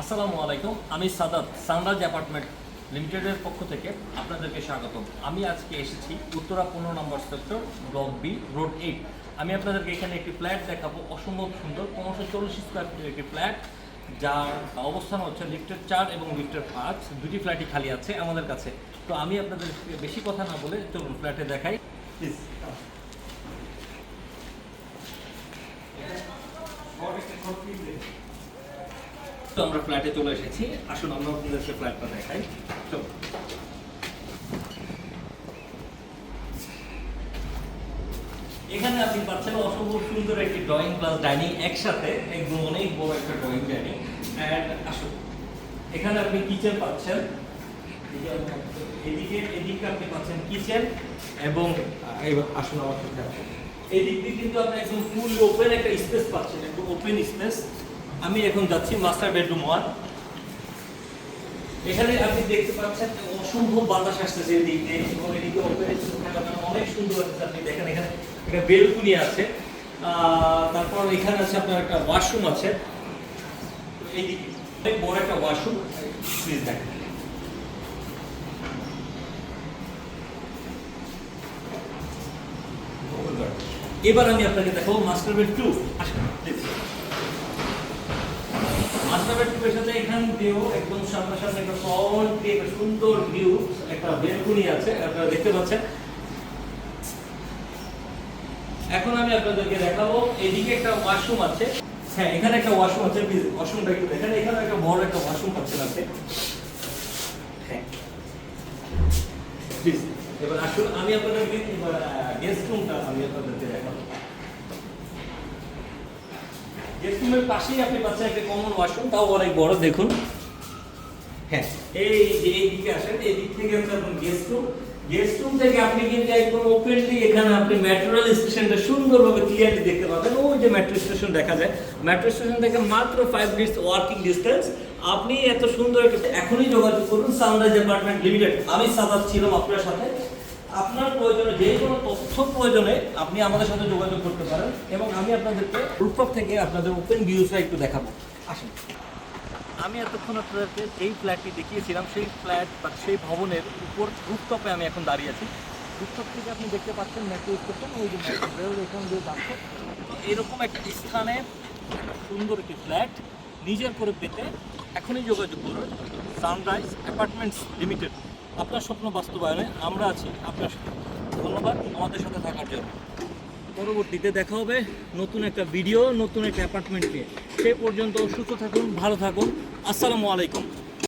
আসসালামু আলাইকুম। আমি সাদাত, সানরাজ অ্যাপার্টমেন্ট লিমিটেডের পক্ষ থেকে আপনাদেরকে স্বাগত আমি আজকে এসেছি উত্তরা পনেরো number sector, block B, road eight. আমি আপনাদেরকে এখানে একটি ফ্ল্যাট দেখাবো, অসম্ভব সুন্দর। পনেরোশো চল্লিশ স্কোয়ার ফিটের একটি ফ্ল্যাট, যার অবস্থান হচ্ছে লিফটের চার এবং লিফটের পাঁচ। দুটি ফ্ল্যাটই খালি আছে আমাদের কাছে। তো আমি আপনাদের বেশি কথা না বলে চলুন ফ্ল্যাটে দেখাই। প্লিজ তো আমরা ফ্ল্যাটে চলে এসেছি। আসুন, আমরা আপনাদেরকে ফ্ল্যাটটা দেখাই। চলো এখানে আপনি পাচ্ছেন অসম্ভব সুন্দর একটি ড্রয়িং প্লাস ডাইনিং একসাথে। একদম অনেক বড় একটা ড্রয়িং ডাইনিং অ্যান্ড আসুন। এখানে আপনি কিচেন পাচ্ছেন। এদিকে এদিকে আপনি পাচ্ছেন কিচেন এবং আসুন আমার সাথে। এদিক দিয়ে কিন্তু আপনি একদম ফুল ওপেন একটা স্পেস পাচ্ছেন, একদম ওপেন স্পেস আমি এখন যাচ্ছি মাস্টার বেডরুম ওয়ান এখানে আপনি দেখতে পাচ্ছেন অসম্ভব বাতাস আসতেছে এদিক এবং এদিকে অনেক সুন্দর আপনি দেখেন এখানে একটা বেলকুনি আছে। তারপর এখানে আছে আপনার একটা ওয়াশরুম আছে। এইদিকে অনেক বড় একটা ওয়াশরুম প্লিজ দেখেন। এবার আমি আপনাকে দেখাবো মাস্টার বেড টু বেড আছে আছে। হ্যাঁ এখানে একটা ওয়াশরুম আছে ওয়াশরুমটা এখানে একটা বড় একটা ওয়াশরুম পাচ্ছেন আপনি। হ্যাঁ। এবার আমি আপনাদেরকে গেস্ট রুমটা আমি আপনাদেরকে দেখাবো। গেস্ট পাশেই আপনি পাচ্ছেন একটা কমন ওয়াশরুম তাও অনেক বড়, দেখুন। হ্যাঁ এই দিকে আসেন, এই দিক থেকে হচ্ছে গেস্ট রুম গেস্ট রুম থেকে আপনি কিন্তু একদম ওপেনলি এখানে আপনি মেট্রো স্টেশনটা সুন্দরভাবে ক্লিয়ারলি দেখতে পাবেন। ওই যে মেট্রো স্টেশন দেখা যায়। মেট্রো স্টেশন থেকে মাত্র ফাইভ মিনিটস ওয়ার্কিং ডিস্টেন্স আপনি এত সুন্দর এখনই যোগাযোগ করুন সানরাইজ অ্যাপার্টমেন্ট লিমিটেড আমি সাদাত ছিলাম আপনার সাথে। আপনার প্রয়োজনে যে প্রয়োজনে আপনি আমাদের সাথে যোগাযোগ করতে পারেন এবং আমি আপনাদেরকে রুপটপ থেকে আপনাদের ওপেন ভিউসটা একটু দেখাবো। আসুন। আমি এতক্ষণ আপনাদেরকে এই ফ্ল্যাটটি দেখিয়েছিলাম, সেই ফ্ল্যাট বা সেই ভবনের উপর রুপটপে আমি এখন দাঁড়িয়ে আছি। রুপটপ থেকে আপনি দেখতে পাচ্ছেন মেট্রো স্টেশন ওই যে এখান দিয়ে যাচ্ছে। এরকম একটা স্থানে সুন্দর একটি ফ্ল্যাট নিজের করে পেতে এখনই যোগাযোগ করুন। সানরাইজ অ্যাপার্টমেন্টস লিমিটেড আপনার স্বপ্ন বাস্তবায়নে আমরা আছি, আপনার সাথে। ধন্যবাদ আমাদের সাথে থাকার জন্য। পরবর্তীতে দেখা হবে নতুন একটা ভিডিও নতুন একটা অ্যাপার্টমেন্ট সে পর্যন্ত সুস্থ থাকুন, ভালো থাকুন। আসসালামু আলাইকুম।